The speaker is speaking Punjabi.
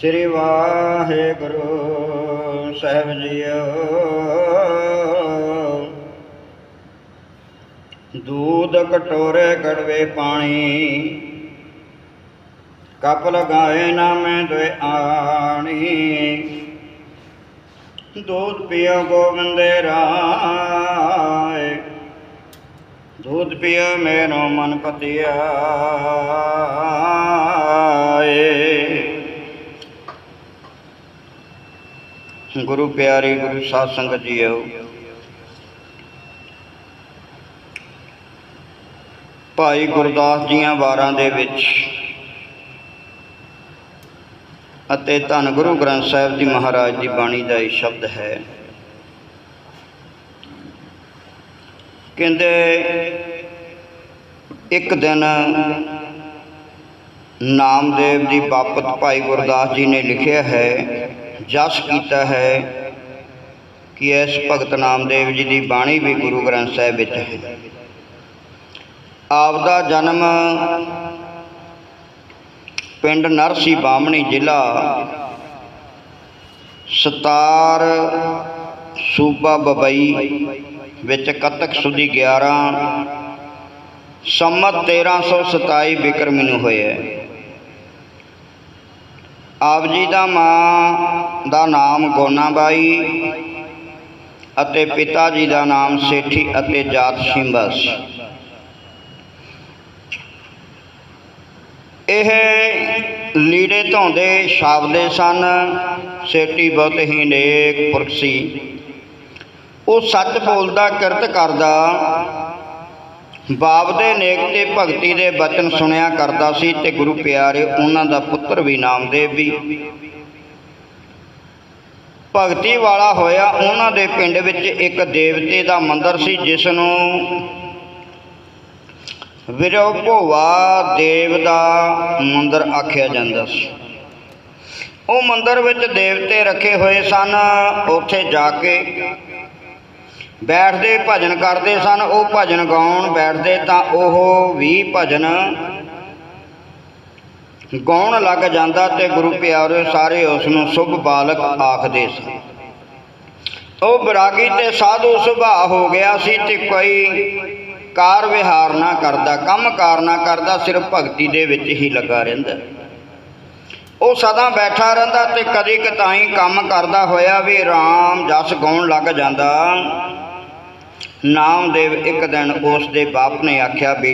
ਸ੍ਰੀ ਵਾਹਿਗੁਰੂ ਸਾਹਿਬ ਜੀਓ। ਦੂਧ ਕਟੋਰੇ ਕੜਵੇ ਪਾਣੀ, ਕਪ ਲਗਾਏ ਨਾ ਮੈਂ ਦੁਇ ਆਣੀ। ਦੂਧ ਪੀਓ ਗੋਬਿੰਦੇ ਰਾਏ। ਦੂਧ ਪੀਓ ਮੇਰੋ ਮਨ ਪਤਿਆ। ਗੁਰੂ ਪਿਆਰੇ ਗੁਰੂ ਸਾਧ ਸੰਗਤ ਜੀਓ। ਭਾਈ ਗੁਰਦਾਸ ਜੀਆਂ ਵਾਰਾਂ ਦੇ ਵਿੱਚ ਅਤੇ ਧੰਨ ਗੁਰੂ ਗ੍ਰੰਥ ਸਾਹਿਬ ਦੀ ਮਹਾਰਾਜ ਦੀ ਬਾਣੀ ਦਾ ਇਹ ਸ਼ਬਦ ਹੈ। ਕਹਿੰਦੇ, ਇੱਕ ਦਿਨ ਨਾਮਦੇਵ ਦੀ ਬਾਪਤ ਭਾਈ ਗੁਰਦਾਸ ਜੀ ਨੇ ਲਿਖਿਆ ਹੈ ਜਸ ਕੀਤਾ ਹੈ ਕਿ ਇਸ ਭਗਤ ਨਾਮਦੇਵ ਜੀ ਦੀ ਬਾਣੀ ਵੀ ਗੁਰੂ ਗ੍ਰੰਥ ਸਾਹਿਬ ਵਿੱਚ ਹੈ। ਆਪ ਦਾ ਜਨਮ ਪਿੰਡ ਨਰਸੀ ਬਾਮਣੀ ਜ਼ਿਲ੍ਹਾ ਸਤਾਰ ਸੂਬਾ ਬਬਈ ਵਿੱਚ ਕੱਤਕ ਸੁਦੀ 11 ਸੰਮਤ 1327 ਬਿਕਰਮੀ ਨੂੰ ਹੋਇਆ ਆਪ ਜੀ ਦਾ ਮਾਂ ਦਾ ਨਾਮ ਗੋਨਾਬਾਈ ਅਤੇ ਪਿਤਾ ਜੀ ਦਾ ਨਾਮ ਸੇਠੀ ਅਤੇ ਜਾਤ ਸਿੰਬਾ ਇਹ ਲੀੜੇ ਧੋਂਦੇ ਛਾਪਦੇ ਸਨ। ਸੇਠੀ ਬਹੁਤ ਹੀ ਨੇਕ ਪੁਰਖ ਸੀ। ਉਹ ਸੱਚ ਬੋਲਦਾ ਕਿਰਤ ਕਰਦਾ ਬਾਪ ਦੇ ਨੇਕ ਤੇ ਭਗਤੀ ਦੇ ਬਚਨ ਸੁਣਿਆ ਕਰਦਾ ਸੀ ਤੇ ਗੁਰੂ ਪਿਆਰੇ ਉਹਨਾਂ ਦਾ ਪੁੱਤਰ ਵੀ ਨਾਮਦੇਵ ਵੀ। ਭਗਤੀ ਵਾਲਾ ਹੋਇਆ ਉਹਨਾਂ ਦੇ ਪਿੰਡ ਵਿੱਚ ਇੱਕ ਦੇਵਤੇ ਦਾ ਮੰਦਿਰ ਸੀ ਜਿਸ ਨੂੰ ਵਿਰੋ ਦੇਵ ਦਾ ਮੰਦਿਰ ਆਖਿਆ ਜਾਂਦਾ ਸੀ। ਉਹ ਮੰਦਿਰ ਵਿੱਚ ਦੇਵਤੇ ਰੱਖੇ ਹੋਏ ਸਨ, ਉੱਥੇ ਜਾ ਕੇ ਬੈਠਦੇ ਭਜਨ ਕਰਦੇ ਸਨ, ਉਹ ਭਜਨ ਗਾਉਣ ਬੈਠਦੇ ਤਾਂ ਉਹ ਵੀ ਭਜਨ ਗਾਉਣ ਲੱਗ ਜਾਂਦਾ ਤੇ ਗੁਰੂ ਪਿਆਰੇ ਸਾਰੇ ਉਸ ਨੂੰ ਸੁਭ ਬਾਲਕ ਆਖਦੇ ਸਨ। ਉਹ ਵਿਰਾਗੀ ਤੇ ਸਾਧੂ ਸੁਭਾਅ ਹੋ ਗਿਆ ਸੀ ਤੇ ਕੋਈ ਕਾਰ ਵਿਹਾਰ ਨਾ ਕਰਦਾ, ਕੰਮ ਕਾਰ ਨਾ ਕਰਦਾ, ਸਿਰਫ ਭਗਤੀ ਦੇ ਵਿੱਚ ਹੀ ਲੱਗਾ ਰਹਿੰਦਾ। ਉਹ ਸਦਾ ਬੈਠਾ ਰਹਿੰਦਾ ਤੇ ਕਦੇ ਕਤਾਈ ਕੰਮ ਕਰਦਾ ਹੋਇਆ ਵੀ RAM ਜਸ ਗਾਉਣ ਲੱਗ ਜਾਂਦਾ। ਨਾਮਦੇਵ ਇੱਕ ਦਿਨ ਉਸ ਦੇ ਬਾਪ ਨੇ ਆਖਿਆ ਵੀ